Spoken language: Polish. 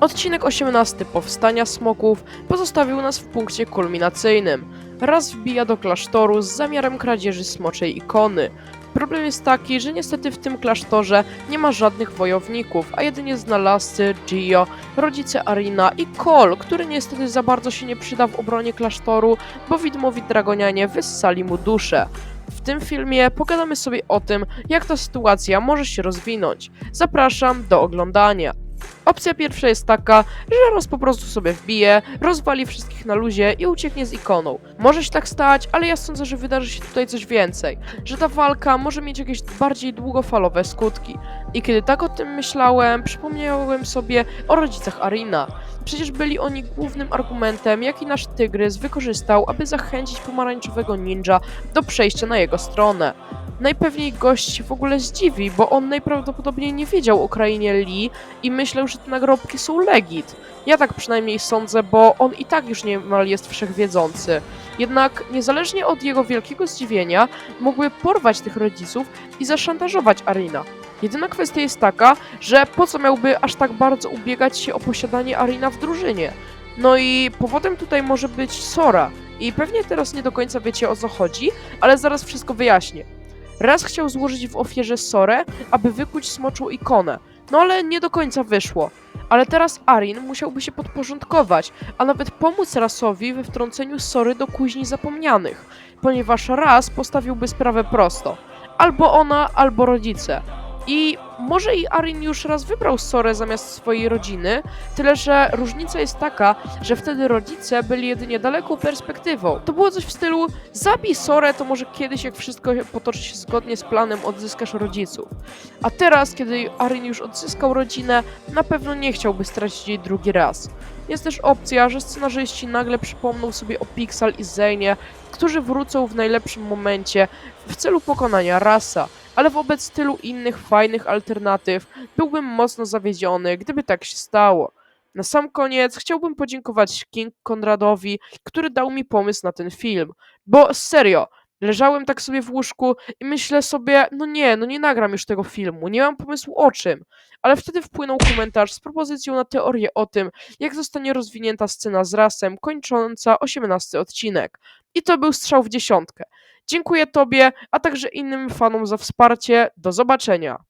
Odcinek 18 Powstania Smoków pozostawił nas w punkcie kulminacyjnym. Raz wbija do klasztoru z zamiarem kradzieży smoczej ikony. Problem jest taki, że niestety w tym klasztorze nie ma żadnych wojowników, a jedynie znalazcy, Gio, rodzice Arina i Kol, który niestety za bardzo się nie przyda w obronie klasztoru, bo widmowi dragonianie wyssali mu duszę. W tym filmie pogadamy sobie o tym, jak ta sytuacja może się rozwinąć. Zapraszam do oglądania. Opcja pierwsza jest taka, że Ros po prostu sobie wbije, rozwali wszystkich na luzie i ucieknie z ikoną. Może się tak stać, ale ja sądzę, że wydarzy się tutaj coś więcej. Że ta walka może mieć jakieś bardziej długofalowe skutki. I kiedy tak o tym myślałem, przypomniałem sobie o rodzicach Arina. Przecież byli oni głównym argumentem, jaki nasz tygrys wykorzystał, aby zachęcić pomarańczowego ninja do przejścia na jego stronę. Najpewniej gość w ogóle zdziwi, bo on najprawdopodobniej nie wiedział o krainie Lee i myślał, że te nagrobki są legit. Ja tak przynajmniej sądzę, bo on i tak już niemal jest wszechwiedzący. Jednak niezależnie od jego wielkiego zdziwienia, mógłby porwać tych rodziców i zaszantażować Arina. Jedyna kwestia jest taka, że po co miałby aż tak bardzo ubiegać się o posiadanie Arina w drużynie? No i powodem tutaj może być Sora. I pewnie teraz nie do końca wiecie o co chodzi, ale zaraz wszystko wyjaśnię. Raz chciał złożyć w ofierze Sorę, aby wykuć smoczą ikonę, no ale nie do końca wyszło. Ale teraz Arin musiałby się podporządkować, a nawet pomóc Rasowi we wtrąceniu Sory do kuźni zapomnianych, ponieważ Ras postawiłby sprawę prosto. Albo ona, albo rodzice. I może i Arin już raz wybrał Sorę zamiast swojej rodziny, tyle że różnica jest taka, że wtedy rodzice byli jedynie daleką perspektywą. To było coś w stylu zabij Sorę, to może kiedyś jak wszystko potoczy się zgodnie z planem odzyskasz rodziców. A teraz, kiedy Arin już odzyskał rodzinę, na pewno nie chciałby stracić jej drugi raz. Jest też opcja, że scenarzyści nagle przypomną sobie o Pixel i Zane, którzy wrócą w najlepszym momencie w celu pokonania Rasa, ale wobec tylu innych fajnych alternatyw byłbym mocno zawiedziony, gdyby tak się stało. Na sam koniec chciałbym podziękować King Konradowi, który dał mi pomysł na ten film, bo serio, leżałem tak sobie w łóżku i myślę sobie, no nie, no nie nagram już tego filmu, nie mam pomysłu o czym. Ale wtedy wpłynął komentarz z propozycją na teorię o tym, jak zostanie rozwinięta scena z rasem kończąca 18 odcinek. I to był strzał w dziesiątkę. Dziękuję Tobie, a także innym fanom za wsparcie. Do zobaczenia.